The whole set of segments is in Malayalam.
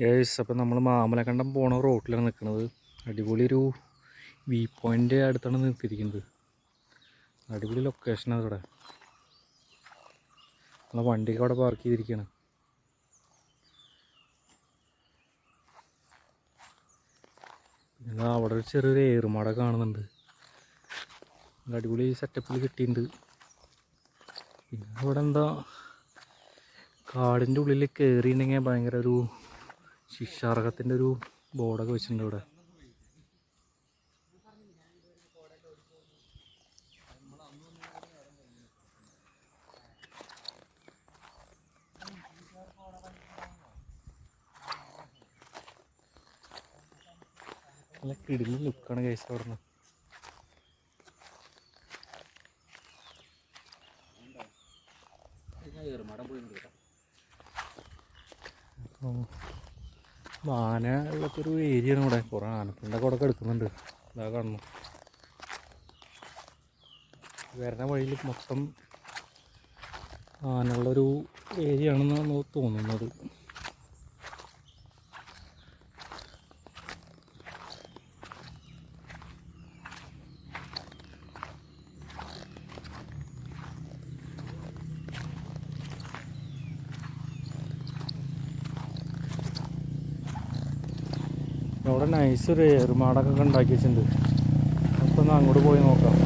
ഗേസ് അപ്പം നമ്മൾ മാമലക്കണ്ടം പോണ റോട്ടിലാണ് നിൽക്കുന്നത് അടിപൊളി ഒരു വ്യൂ പോയിന്റ് അടുത്താണ് നിർത്തിയിരിക്കുന്നത്. അടിപൊളി ലൊക്കേഷനാണ് ഇവിടെ. നമ്മളെ വണ്ടിയൊക്കെ അവിടെ പാർക്ക് ചെയ്തിരിക്കുകയാണ് പിന്നെ അവിടെ ഒരു ചെറിയൊരു ഏറുമാട കാണുന്നുണ്ട്. അടിപൊളി സെറ്റപ്പിൽ കിട്ടിയിട്ടുണ്ട്. പിന്നെ അവിടെ എന്താ? കാടിന്റെ ഉള്ളിൽ കയറിയിട്ടുണ്ടെങ്കിൽ ഭയങ്കര ഒരു ശിക്ഷാർഹത്തിന്റെ ഒരു ബോർഡൊക്കെ വെച്ചിട്ടുണ്ട് ഇവിടെ. നല്ല കിടിലി ലുക്കാണ് കേസ് അവിടെ നിന്ന് അപ്പോൾ ആന ഉള്ളൊക്കെ ഒരു ഏരിയ ആണ് ഇവിടെ. കുറേ ആനപ്പിണ്ടൊക്കെ അവിടെ കിടക്കുന്നുണ്ട്. ഇതാ കാണുന്നു. വരുന്ന വഴിയിൽ മൊത്തം ആനയുള്ളൊരു ഏരിയ ആണെന്നാണ് തോന്നുന്നത്. അവിടെ നൈസ് ഒരു ഏറുമാടൊക്കെ ഉണ്ടാക്കി വെച്ചിട്ടുണ്ട്. അപ്പോൾ ഒന്ന് അങ്ങോട്ട് പോയി നോക്കാം.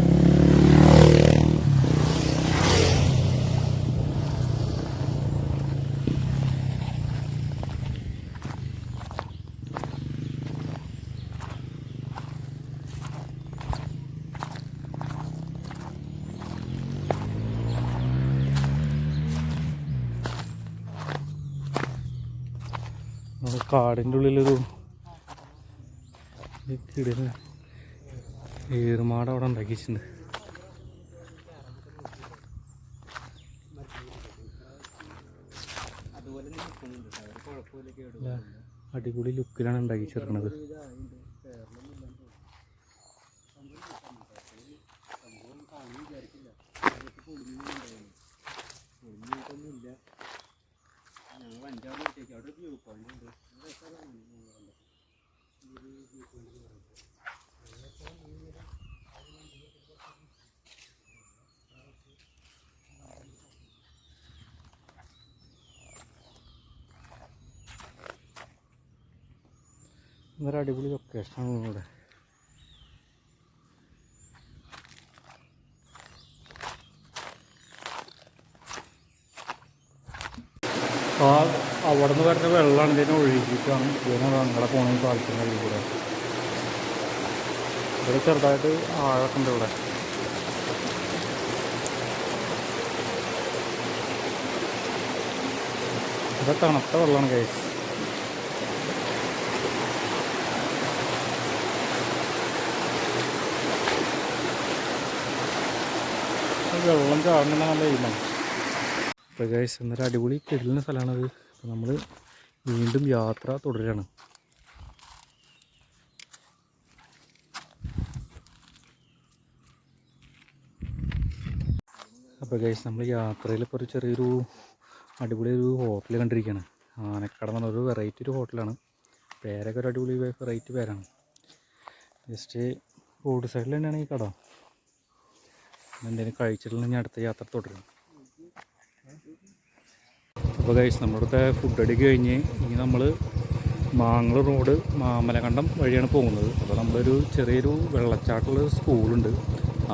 കാടിന്റെ ഉള്ളിലൊരു ഈ ഏറുമാട് അവിടെ ഉണ്ടാക്കിയിട്ടുണ്ട് അടിപൊളി ലുക്കിലാണ് ഉണ്ടാക്കി ചേർക്കണത് ഇന്നൊരു അടിപൊളി ലൊക്കേഷനാണ് ഇവിടെ. ആ അവിടെ നിന്ന് വരുന്ന വെള്ളം ഇതിനെ ഒഴുകിയിട്ടാണ് ഇതിനെ ഞങ്ങളെ പോകണമെന്ന് സാധിക്കുന്നത് ഇവിടെ. ഇവിടെ ചെറുതായിട്ട് ആഴൊക്കെ ഉണ്ട് ഇവിടെ. ഇവിടെ തണുത്ത വെള്ളമാണ് കൈസ് വെള്ളം ചാടുന്ന നല്ല വെയിലാണ് അപ്പോൾ എന്നൊരു അടിപൊളി കിടലിന സ്ഥലമാണത്. അപ്പോൾ നമ്മൾ വീണ്ടും യാത്ര തുടരുകയാണ്. അപ്പോൾ ഗൈസ് നമ്മൾ യാത്രയിൽ ഇപ്പോൾ ഒരു ചെറിയൊരു അടിപൊളി ഒരു ഹോട്ടൽ കണ്ടിരിക്കുകയാണ്. ആനക്കട എന്ന് പറഞ്ഞൊരു വെറൈറ്റി ഒരു ഹോട്ടലാണ് പേരൊക്കെ ഒരു അടിപൊളി വെറൈറ്റി പേരാണ്. ജസ്റ്റ് റോഡ് സൈഡിൽ തന്നെയാണ് ഈ കട. എന്തെങ്കിലും കഴിച്ചിട്ടുണ്ടെങ്കിൽ അടുത്ത യാത്ര തുടരും. അപ്പോൾ കഴിച്ച് നമ്മളിവിടുത്തെ ഫുഡ് അടി കഴിഞ്ഞ് ഇനി നമ്മൾ മാങ്ങളൂർ റോഡ് മാമലകണ്ടം വഴിയാണ് പോകുന്നത്. അപ്പോൾ നമ്മളൊരു ചെറിയൊരു വെള്ളച്ചാട്ടമുള്ള സ്കൂളുണ്ട്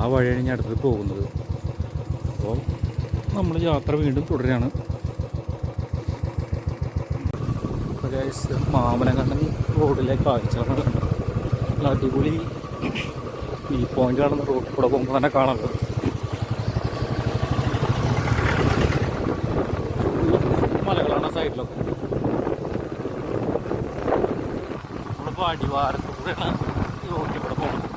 ആ വഴിയാണ് ഞാൻ അടുത്തത് പോകുന്നത്. അപ്പോൾ നമ്മൾ യാത്ര വീണ്ടും തുടരുകയാണ്. മാമലകണ്ടം റോഡിലെ കാഴ്ചകളാണ് കണ്ടത്. നല്ല അടിപൊളി ഈ പോയിന്റ് കാണുന്ന റോഡിൽ കൂടെ പോകുമ്പോൾ തന്നെ കാണാറുണ്ട് നമ്മളിപ്പോൾ അടിവാരത്ത് കൂടെയാണ് ഈ റോഡിൽ കൂടെ പോകുന്നത്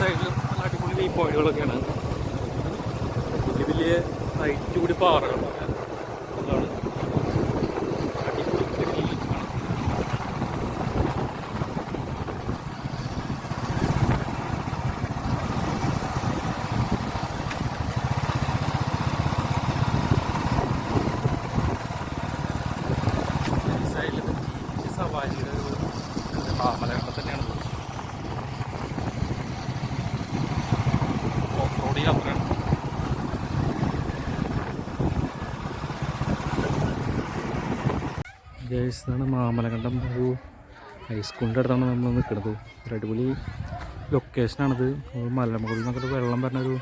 സൈഡിലും നല്ല അടിപൊളി വ്യൂ വലിയ വലിയ ഹൈറ്റ് കൂടി പാറകളാണ്. ാണ് മാമലകണ്ടം ഒരു ഹൈസ്കൂളിന്റെ അടുത്താണ് നമ്മൾ നിൽക്കുന്നത്. ഒരു അടിപൊളി ലൊക്കേഷനാണിത് മലമുകളിൽ നിന്നൊക്കെ വെള്ളം വരുന്ന ഒരു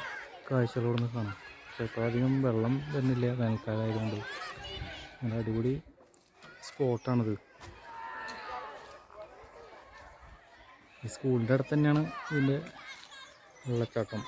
കാഴ്ചകളോട് നിന്ന് പക്ഷേ ഇപ്പോൾ അധികം വെള്ളം വരുന്നില്ല വേനൽക്കാലമായതുകൊണ്ട്. നല്ല അടിപൊളി സ്പോട്ടാണിത് സ്കൂളിന്റെ അടുത്ത് തന്നെയാണ് ഇതിന്റെ വെള്ളച്ചാട്ടം.